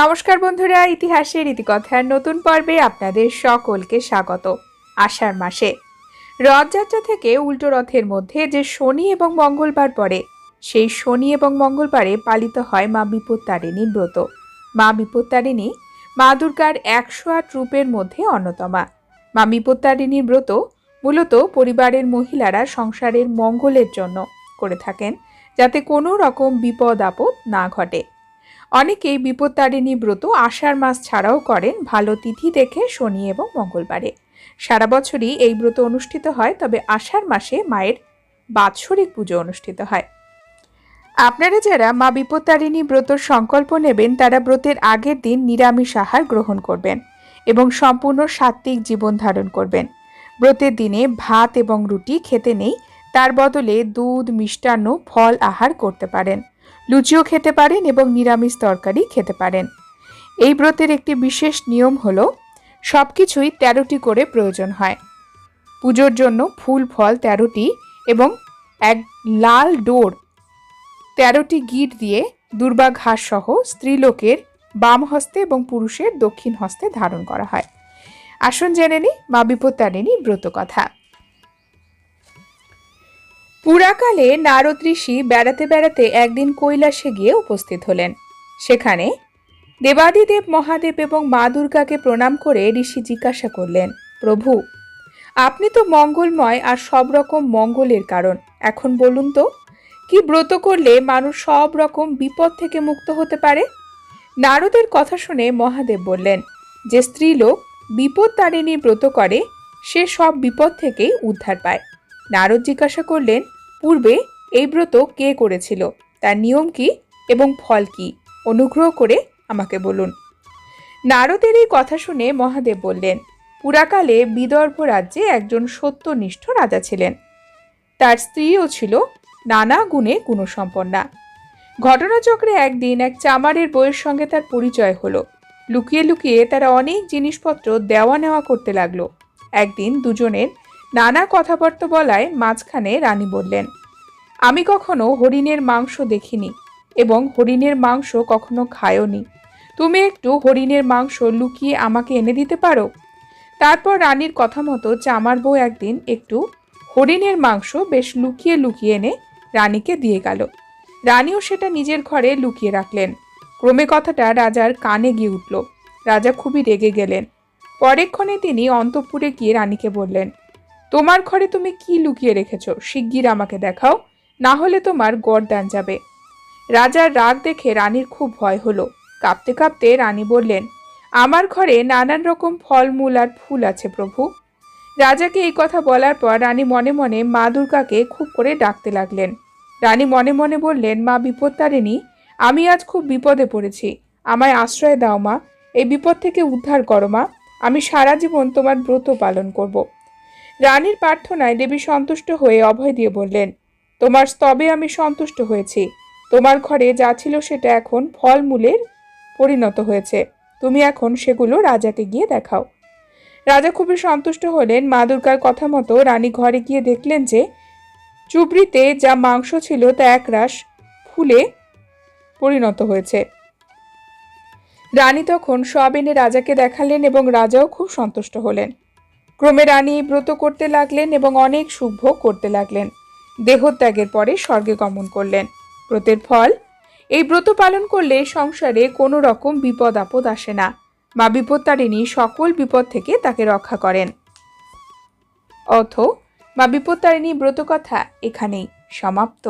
নমস্কার বন্ধুরা, ইতিহাসের ইতিকথার নতুন পর্বে আপনাদের সকলকে স্বাগত আষাঢ় মাসে। রথযাত্রা থেকে উল্টো রথের মধ্যে যে শনি এবং মঙ্গলবার পড়ে, সেই শনি এবং মঙ্গলবারে পালিত হয় মা বিপত্তারিণীর ব্রত। মা বিপত্তারিণী মা দুর্গার একশো আট রূপের মধ্যে অন্যতমা। মা বিপত্তারিণীর ব্রত মূলত পরিবারের মহিলারা সংসারের মঙ্গলের জন্য করে থাকেন, যাতে কোনো রকম বিপদ আপদ না ঘটে। অনেকেই বিপত্তারিণী ব্রত আষাঢ় মাস ছাড়াও করেন ভালো তিথি দেখে শনি এবং মঙ্গলবারে। সারা বছরই এই ব্রত অনুষ্ঠিত হয়, তবে আষাঢ় মাসে মায়ের বাৎসরিক পুজো অনুষ্ঠিত হয়। আপনারা যারা মা বিপত্তারিণী ব্রতর সংকল্প নেবেন, তারা ব্রতের আগের দিন নিরামিষ আহার গ্রহণ করবেন এবং সম্পূর্ণ সাত্ত্বিক জীবন ধারণ করবেন। ব্রতের দিনে ভাত এবং রুটি খেতে নেই, তার বদলে দুধ, মিষ্টান্ন, ফল আহার করতে পারেন। লুচিও খেতে পারেন এবং নিরামিষ তরকারি খেতে পারেন। এই ব্রতের একটি বিশেষ নিয়ম হলো সব কিছুই তেরোটি করে প্রয়োজন হয়। পুজোর জন্য ফুল, ফল তেরোটি এবং এক লাল ডোর তেরোটি গিট দিয়ে দুর্বা ঘাস সহ স্ত্রীলোকের বাম হস্তে এবং পুরুষের দক্ষিণ হস্তে ধারণ করা হয়। আসুন জেনে নিই মা বিপত্তারিণী ব্রত কথা পুরাকালে নারদ ঋষি বেড়াতে বেড়াতে একদিন কৈলাসে গিয়ে উপস্থিত হলেন। সেখানে দেবাদিদেব, মহাদেব এবং মা দুর্গাকে প্রণাম করে ঋষি জিজ্ঞাসা করলেন, প্রভু, আপনি তো মঙ্গলময় আর সব রকম মঙ্গলের কারণ। এখন বলুন তো, কি ব্রত করলে মানুষ সব রকম বিপদ থেকে মুক্ত হতে পারে? নারদের কথা শুনে মহাদেব বললেন, যে স্ত্রীলোক বিপদ তারিণী ব্রত করে, সে সব বিপদ থেকেই উদ্ধার পায়। নারদ জিজ্ঞাসা করলেন পূর্বে এই ব্রত কে করেছিল? তার নিয়ম কি এবং ফল কি? অনুগ্রহ করে আমাকে বলুন। নারদের এই কথা শুনে মহাদেব বললেন, পুরাকালে বিদর্ভ রাজ্যে একজন সত্যনিষ্ঠ রাজা ছিলেন। তার স্ত্রীও ছিল নানা গুণে গুণসম্পন্না। ঘটনাচক্রে একদিন এক চামারের বইয়ের সঙ্গে তার পরিচয় হলো। লুকিয়ে লুকিয়ে তারা অনেক জিনিসপত্র দেওয়া নেওয়া করতে লাগল। একদিন দুজনের নানা কথাবার্তা বলায় মাঝখানে রানী বললেন, আমি কখনো হরিণের মাংস দেখিনি এবং হরিণের মাংস কখনো খায়ওনি তুমি একটু হরিণের মাংস লুকিয়ে আমাকে এনে দিতে পারো? তারপর রানীর কথা মতো চামার বউ একদিন একটু হরিণের মাংস বেশ লুকিয়ে লুকিয়ে এনে রানীকে দিয়ে গেল। রানীও সেটা নিজের ঘরে লুকিয়ে রাখলেন। ক্রমে কথাটা রাজার কানে গিয়ে উঠল। রাজা খুবই রেগে গেলেন। পরেক্ষণে তিনি অন্তঃপুরে গিয়ে রানীকে বললেন তোমার ঘরে তুমি কি লুকিয়ে রেখেছ? শিগগির আমাকে দেখাও। না হলে তোমার গরদান যাবে। রাজার রাগ দেখে রানীর খুব ভয় হলো। কাঁপতে কাঁপতে রানী বললেন, আমার ঘরে নানান রকম ফলমূল আর ফুল আছে প্রভু। রাজাকে এই কথা বলার পর রানী মনে মনে মা দুর্গাকে খুব করে ডাকতে লাগলেন। রানী মনে মনে বললেন, মা বিপদ বিপত্তারিণী, আমি আজ খুব বিপদে পড়েছি। আমায় আশ্রয় দাও মা। এই বিপদ থেকে উদ্ধার করো মা। আমি সারা জীবন তোমার ব্রত পালন করব। রানীর প্রার্থনায় দেবী সন্তুষ্ট হয়ে অভয় দিয়ে বললেন, তোমার স্তবে আমি সন্তুষ্ট হয়েছি। তোমার ঘরে যা ছিল সেটা এখন ফলমূলের পরিণত হয়েছে। তুমি এখন সেগুলো রাজাকে গিয়ে দেখাও। রাজা খুবই সন্তুষ্ট হলেন। মা দুর্গার কথা মতো রানী ঘরে গিয়ে দেখলেন যে চুবড়িতে যা মাংস ছিল তা একরাশ ফুলে পরিণত হয়েছে। রানী তখন সব এনে রাজাকে দেখালেন এবং রাজাও খুব সন্তুষ্ট হলেন। ক্রমে রানী ব্রত করতে লাগলেন এবং অনেক সুভোগ করতে লাগলেন। দেহত্যাগের পরে স্বর্গে গমন করলেন। ব্রতের ফল? এই ব্রত পালন করলে সংসারে কোনো রকম বিপদ আপদ আসে না। মা বিপত্তারিণী সকল বিপদ থেকে তাকে রক্ষা করেন। অথ, মা বিপত্তারিণী ব্রত কথা এখানেই সমাপ্ত।